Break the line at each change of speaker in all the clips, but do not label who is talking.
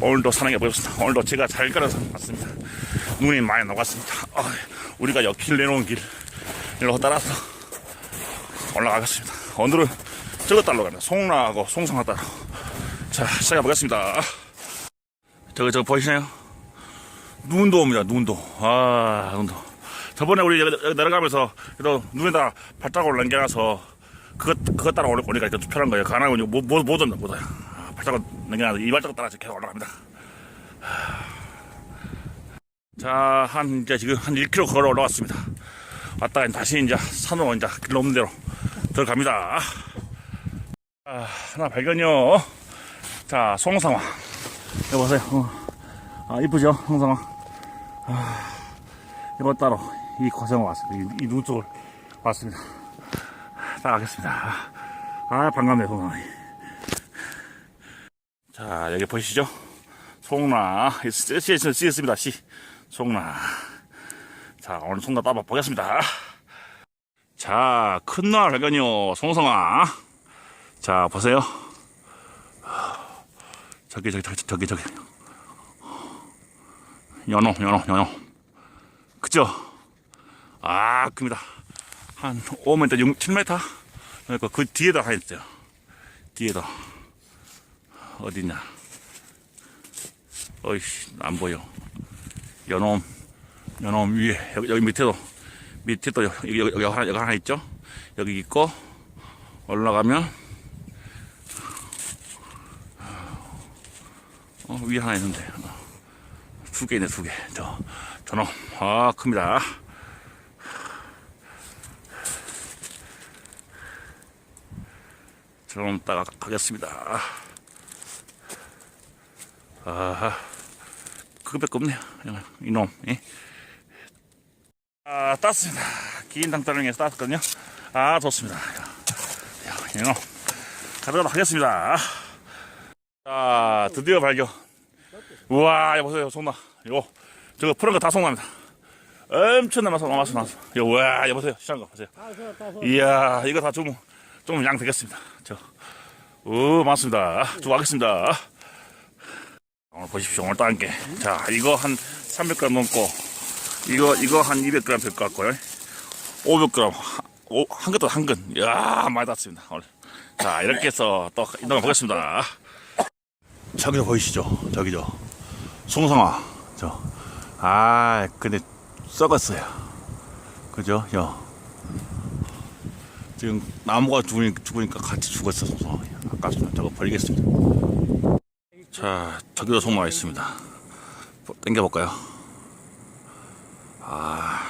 오늘도 산행해 보겠습니다. 오늘도 제가 잘 걸어서 왔습니다. 눈이 많이 녹았습니다. 아, 우리가 여길 내놓은 길로 따라서 올라가겠습니다. 오늘은 저거 따로 갑니다. 송라하고 송성화 따로. 자, 시작해 보겠습니다. 저거, 저거 보이시나요? 눈도 옵니다, 눈도. 아, 눈도. 저번에 우리 여기, 내려가면서 그래도 눈에다 발자국을 남겨놔서 그것, 그것 따라 오니- 오니까 좀 편한 거예요. 가나고 못, 못, 못 온다, 못 와요. 아, 발자국 남겨놔서 이 발자국 따라 계속 올라갑니다. 자, 한, 이제 지금 한 1km 걸어 올라왔습니다. 왔다가 다시 이제 산으로 이제 길 없는 대로 들어갑니다. 아, 하나 발견요. 자, 송상화. 여기 보세요. 어. 아, 이쁘죠? 송상화. 아, 이거 따로 이 고생을 왔습니다. 이, 이 눈 쪽을 왔습니다. 따라가겠습니다. 아, 반갑네요, 송상화. 자, 여기 보이시죠? 송나. C, C, C, 습니다 C. 송나. 자, 오늘 송나 따봐 보겠습니다. 자, 큰날 발견이요. 송성아. 자, 보세요. 저기, 저기, 저기, 저기, 저기. 연어, 연어, 연어. 그죠? 아, 큽니다. 한 5m, 6, 7m? 그러니까 그 뒤에다 하나 있어요. 뒤에다. 어디냐. 어이씨, 안 보여. 연어, 연어 위에, 여기, 여기 밑에도, 밑에도 여기, 여기, 여기 하나, 여기 하나 있죠? 여기 있고, 올라가면, 어, 위에 하나 있는데, 어, 두개 있네, 두 개. 저, 저놈, 아, 큽니다. 저놈 따가 가겠습니다. 아하, 그거밖에 없네요. 이놈, 예. 아, 땄습니다. 긴 당따릉에서 땄거든요. 아, 좋습니다. 야, 이놈, 가도록 하겠습니다. 자, 드디어 발견. 우와, 여 보세요, 송나. 이거, 저거 푸른 거 다 송나입니다. 엄청 남아서 남아서 남아서. 이거, 우와, 여 보세요, 시원한 거 보세요. 이야, 이거 다 좀, 좀 양 되겠습니다. 저, 오, 많습니다. 주고 가겠습니다. 오늘 보십시오, 오늘 따한 게. 자, 이거 한 300g 넘고, 이거, 이거 한 200g 될 것 같고요. 500g, 한, 오, 한 것도 한 근. 이야, 많이 땄습니다, 오늘. 자, 이렇게 해서 또 이동해 보겠습니다. 저기도 보이시죠? 저기죠. 송성아. 저. 아, 근데 썩었어요. 그죠? 요. 지금 나무가 죽으니까, 같이 죽었어, 송성아. 아깝습니다. 저거 버리겠습니다. 자, 저기도 송마가 있습니다. 뭐, 당겨볼까요? 아.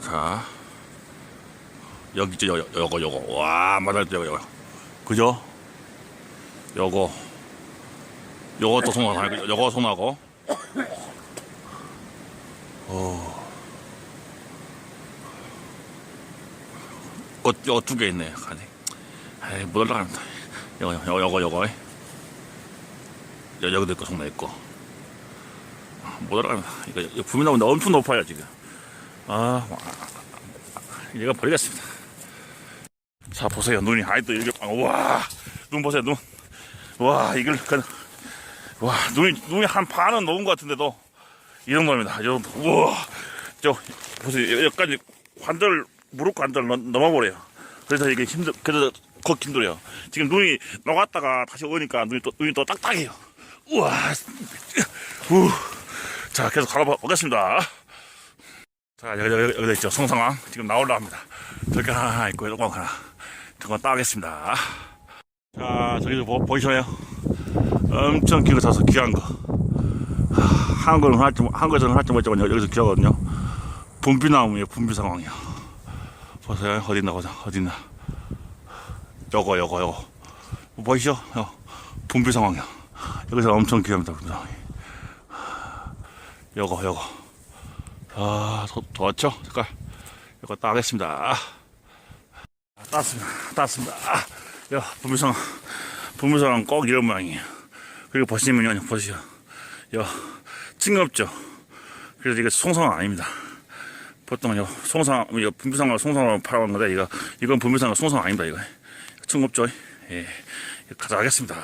자. 여기 있죠, 요, 요, 요거, 요거. 와, 맞아요, 요거, 요거. 그죠? 요거. 요것도 송나고, 요거 송나고. 어. 어, 요거 두 개 있네, 아니. 에이, 못 올라갑니다. 요거, 요거, 요거, 요거. 요, 여기도 있고, 송나 있고. 못 올라갑니다. 이거, 이거 부미 나오는데 엄청 높아요, 지금. 아, 와, 이거 버리겠습니다. 자, 보세요. 눈이 아직도 이렇게, 아, 와, 눈 보세요, 눈. 와, 이걸, 그, 와, 눈이, 눈이 한 반은 녹은 것 같은데도, 이 정도입니다. 이 정도. 우와, 저, 보세요. 여기까지 관절, 무릎 관절 넘, 넘어버려요. 그래서 이게 힘들, 그래서 힘들어요. 지금 눈이 녹았다가 다시 오니까 눈이 또, 눈이 또 딱딱해요. 우와, 우. 자, 계속 가보겠습니다. 자, 여기, 여기, 여기 있죠. 송상황. 지금 나오려 합니다. 저기 하나 있고, 요거 하나. 저거 따겠습니다. 자, 저기도 보, 보이셔요? 엄청 길고 타서 귀한 거. 하, 한국은 할지, 한국에서는 할지 모르지만 여기서 귀하거든요. 분비나무예요, 분비 상황이요. 보세요. 어딨나, 보자. 어딨나. 요거, 요거, 요거. 뭐 보이시죠? 요, 분비 상황이요. 여기서 엄청 귀합니다, 분비 상황이. 요거, 요거. 아, 도, 좋죠? 색깔. 이거 따겠습니다. 아, 땄습니다. 땄습니다. 아, 야, 분비상, 분비상은 꼭 이런 모양이에요. 그리고 보시면요, 보시죠. 야, 징그럽죠? 그래서 이게 송상 아닙니다. 보통 요 송상, 이거 분비상을 송상으로 팔아온 건데, 이거, 이건 분비상과 송상 아닙니다, 이거. 징그럽죠? 예. 가져가겠습니다.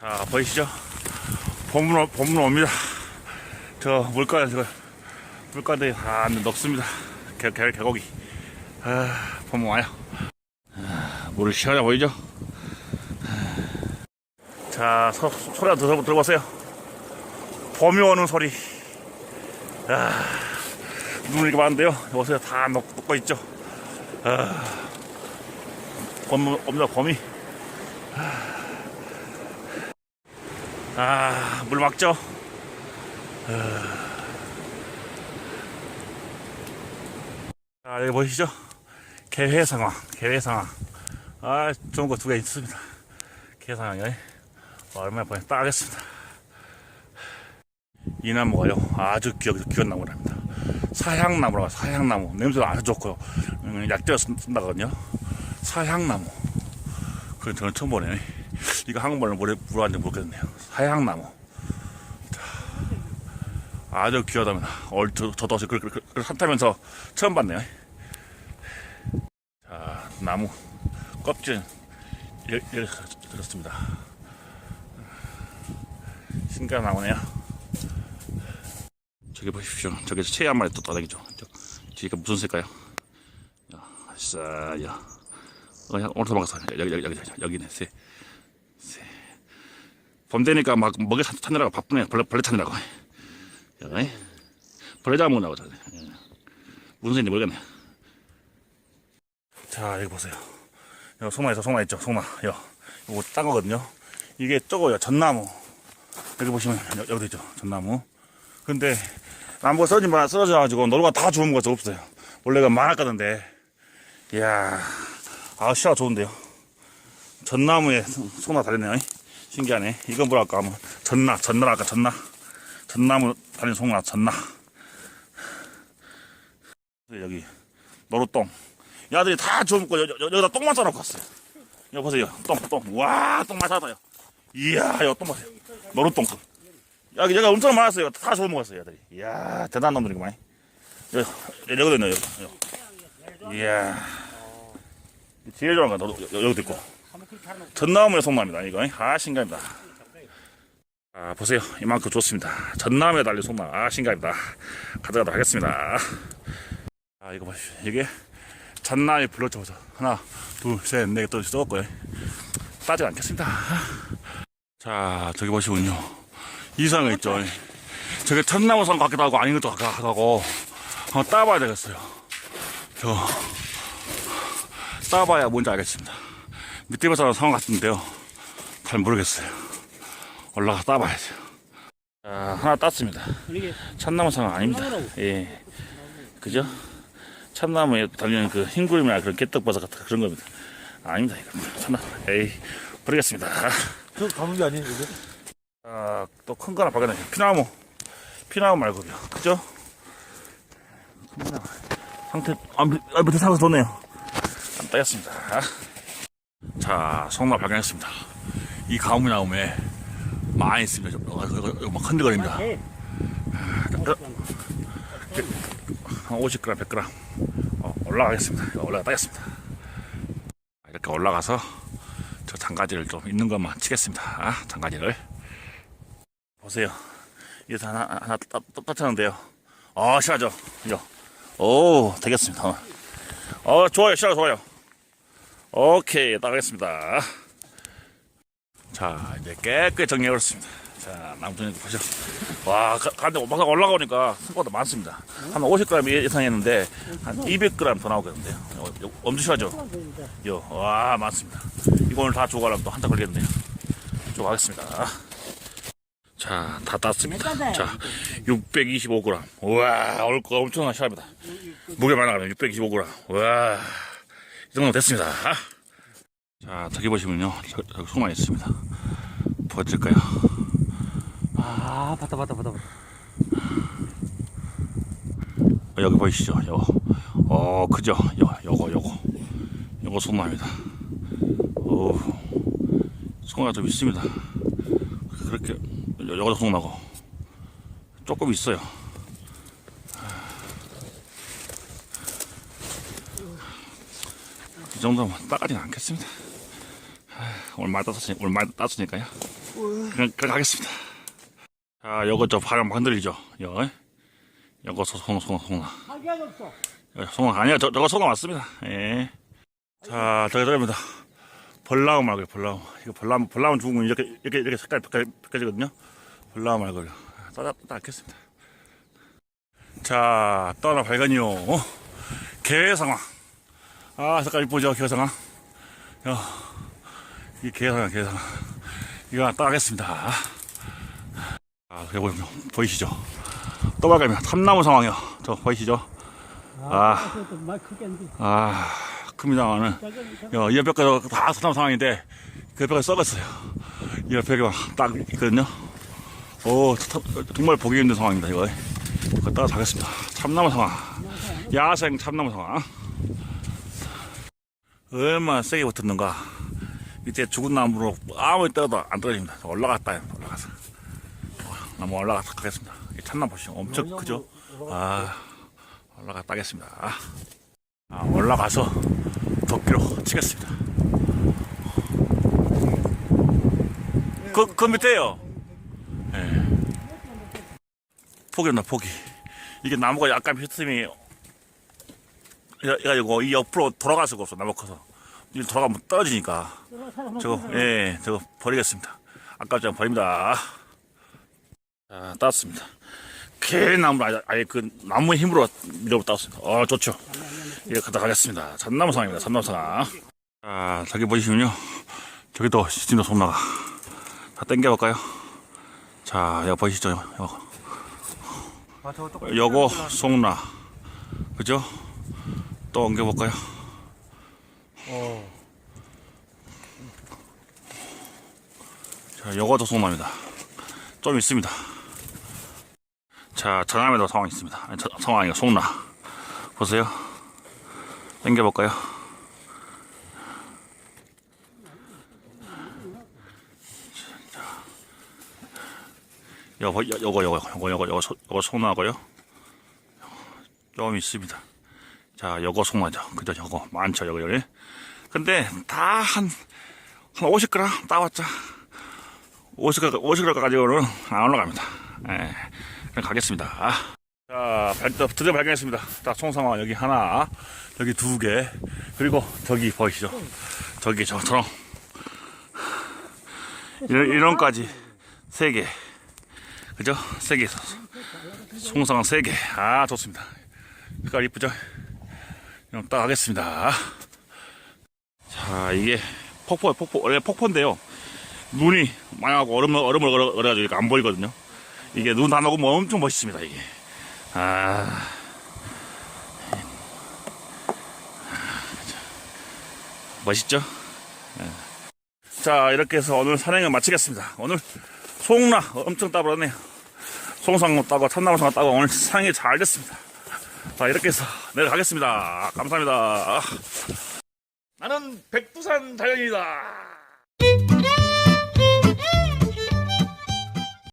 자, 보이시죠? 봄은, 봄은 옵니다. 저 물가에, 저 물가에 다 녹습니다. 개, 개, 개고기. 아, 봄은 와요. 아, 물을 시원해 보이죠? 자, 소, 소리 한번 들어, 들어보세요. 봄이 오는 소리. 아, 눈이 이렇게 많은데요. 요새 다 녹, 녹고 있죠. 아, 봄, 옵니다, 봄이. 아, 물 막죠? 자, 여기 보이시죠? 개회 상황, 개회 상황. 아, 좋은 거 두 개 있습니다. 개 상황이 얼마나 보니 따겠습니다. 이 나무가요, 아주 귀, 귀한 나무랍니다. 사향나무라고, 사향나무. 냄새가 아주 좋고요. 음, 약재로 쓴- 쓴다거든요. 사향나무. 그건 저는 처음 보네. 이거 한국말로 물어봤는지 모르겠네요. 사향나무. 자, 아주 귀하답니다. 얼, 저, 저도 어제 그걸, 산타면서 처음 봤네요. 자, 나무 껍질 열, 열, 들었습니다. 신기한 나무네요. 저기 보십시오. 저기 새한 마리 또 떠다니죠. 저, 뒤가 무슨 새일까요? 야, 아싸, 야. 어, 야, 오늘 도망갔어. 여기, 여기, 여기, 여기, 여기네, 새. 새. 봄 되니까 막 먹이 찾- 찾느라고 바쁘네. 벌레, 벌레 찾느라고. 여기. 벌레 잡아먹으려고 저기. 예. 무슨 새인지 모르겠네. 자, 여기 보세요. 여기 소마 있어, 소마 있죠, 소마. 여, 이거 딴 거거든요. 이게 저거요, 전나무. 여기 보시면, 여, 여기도 있죠, 전나무. 근데, 나무가 쓰러지면 쓰러져가지고, 노루가 다 죽은 것이 없어요. 원래가 많았거든데. 이야, 아, 시야가 좋은데요. 전나무에 소- 소나 달렸네요. 신기하네. 이건 뭐랄까 하면, 전나, 전나랄까, 전나. 전나무 달린 소나, 전나. 여기, 노루똥. 야들이 다 주워먹고 여, 여, 여기다 똥만 싸놓고 갔어요. 여기 보세요. 똥, 똥. 와, 똥 많았다요. 이야, 이거 똥 보세요. 노루똥. 여기, 여기 엄청 많았어요. 다 주워먹었어요, 야들이. 이야, 대단한 놈들이구만. 여기, 여기도 있네, 여기. 여기. 제일 좋아하는 거, 노루, 여- 여기도 있고. 전나무의 속마입니다, 이거. 아, 신기합니다. 아, 보세요. 이만큼 좋습니다. 전나무에 달린 속마. 아, 신기합니다. 가져가도록 하겠습니다. 아, 이거 보십시오. 이게 잔나에 불러줘서 하나, 둘, 셋, 넷, 또 써갖고요. 따지 않겠습니다. 자, 저기 보시군요. 이상한 거 있죠. 저게 천나무산 같기도 하고 아닌 것도 같기도 하고 한번 따봐야 되겠어요. 저 따봐야 뭔지 알겠습니다. 밑에서 상황 같은데요. 잘 모르겠어요. 올라가 따봐야죠. 자, 하나 땄습니다.
이게
참나무상 아닙니다. 예. 그죠? 참나무에 달리는 그 흰구름이나 그런 깨떡버섯 같은 그런 겁니다. 아닙니다. 이거 참나. 에이, 버리겠습니다.
저 가물이 아니에요 이게?
아, 또 큰 거 하나 발견해. 피나무. 피나무 말고요. 그죠? 상태, 아, 밑- 아, 밑에 상태 좋네요. 안 따였습니다. 자, 송나 발견했습니다. 이 가뭄이 나오면 많이 있습니다. 이거, 막 흔들거립니다.
네.
한 50g, 100g 어, 올라가겠습니다. 올라가 따겠습니다. 이렇게 올라가서 저 장가지를 좀 있는 것만 치겠습니다. 아, 장가지를 보세요. 이거 하나 하나 따뜻한데요. 아, 시원하죠. 이거. 오, 되겠습니다. 어, 어 좋아요, 시원 좋아요. 오케이, 따겠습니다. 자, 이제 깨끗이 정리해버렸습니다. 자, 나무통에 보죠. 와, 가- 가는데 막상 올라가니까 생각보다 많습니다. 한 50g 이상 했는데, 한 200g 더 나오겠는데요. 요, 요, 엄청 심하죠? 요, 와, 많습니다. 이거 다 주고 가려면 또 한참 걸리겠네요. 주고 가겠습니다. 자, 다 땄습니다. 자, 625g. 우와, 오늘 거 엄청나게 시합니다. 무게 많이 나가면 625g. 우와, 이 정도 됐습니다. 자, 저기 보시면요. 저, 저 소만 있습니다. 보여드릴까요?
아 봤다 봤다 봤다 봤다.
어, 여기 보이시죠? 요거. 어, 그죠? 요, 요거, 요거. 요거 소마입니다. 오, 소마가 좀 있습니다. 그렇게, 요, 요거도 소마고. 조금 있어요. 이 정도면 따가지는 않겠습니다. 오늘 땄으니, 오늘 많이 땄으니까요. 그냥, 그냥 가겠습니다. 자, 요거 저 바람 흔들리죠? 요, 요거 소- 송, 송, 송나.
하기가 없어.
송나, 아니야, 저, 저거 송나 맞습니다. 예. 자, 저기, 저기입니다. 벌나무 말고요, 벌나무. 이거 벌나무, 벌나무 죽으면 이렇게, 이렇게, 이렇게 바뀌, 바뀌어지거든요. 벌나무 말고요. 따다, 따다 않겠습니다. 자, 떠나 발견이요. 어? 개상황. 아, 색깔 이쁘죠, 개상황. 야, 이 개상황, 개상황. 이거 따가겠습니다. 아, 여기 보이시죠? 떠발가면 탐나무 상황이요. 저 보이시죠? 아.
크겠는데.
아, 큽니다만은. 야, 이 옆에가 다 사람 상황인데, 그 옆에가 썩었어요. 이 옆에가 딱 있거든요. 오, 참- 정말 보기 힘든 상황입니다, 이거. 따라 가겠습니다. 참나무 상황. 야생 참나무 상황. 얼마나 세게 붙었는가. 밑에 죽은 나무로 아무리 떠도 안 떨어집니다. 올라갔다, 올라가서. 나무 올라가서 가겠습니다. 이 참나무 보시죠. 엄청 크죠? 아, 올라갔다 하겠습니다. 아, 올라가서 도끼로 치겠습니다. 그, 그 밑에요. 예. 포기였나, 포기. 이게 나무가 약간 비스듬히, 이래가지고, 이 옆으로 돌아갈 수가 없어, 나무 커서. 이 돌아가면 떨어지니까. 저거, 예, 저거 버리겠습니다. 아깝지 버립니다. 자, 땄습니다. 큰 나무, 아예, 아예 그 나무 힘으로 밀어 땄습니다. 어, 좋죠. 이렇게 가다 가겠습니다. 참나무 상입니다. 참나무 상. 자, 저기 보시면요. 저기도 진도 손나가. 다 당겨볼까요? 자, 여기
저거 똑
요거 송나. 그죠? 또 옮겨볼까요?
어.
자, 요거도 송나입니다. 좀 있습니다. 자, 전남에도 상황이 있습니다. 아니, 저- 상황이가 송나. 보세요. 당겨볼까요? 요- 요거, 요거, 요거, 요거, 요거, 소- 요거 송나고요. 좀 있습니다. 자, 요거 송나죠. 그죠? 요거 많죠, 요거, 요거. 근데 다 한, 한 50g 따왔자. 50g, 50g 가지고는 안 올라갑니다. 예. 그냥 가겠습니다. 자, 발, 드디어 발견했습니다. 자, 송상화 여기 하나, 여기 두 개, 그리고 저기 보이시죠? 저기 저처럼 이런, 이런까지 세 개, 그죠? 세 개. 송상화 세 개, 아 좋습니다. 색깔 이쁘죠? 그럼 딱 하겠습니다. 자, 이게 폭포, 폭포, 원래 폭포인데요. 눈이 많이 얼음, 얼음을 얼어, 얼어가지고 안 보이거든요. 이게 눈안 오고 뭐 엄청 멋있습니다, 이게. 아. 멋있죠? 예. 자, 이렇게 해서 오늘 산행을 마치겠습니다. 오늘 송나 엄청 따버렸네요. 송상도 따고 참나무상도 따고 오늘 산행이 잘 됐습니다. 자, 이렇게 해서 내려가겠습니다. 감사합니다. 나는 백두산 자연이다.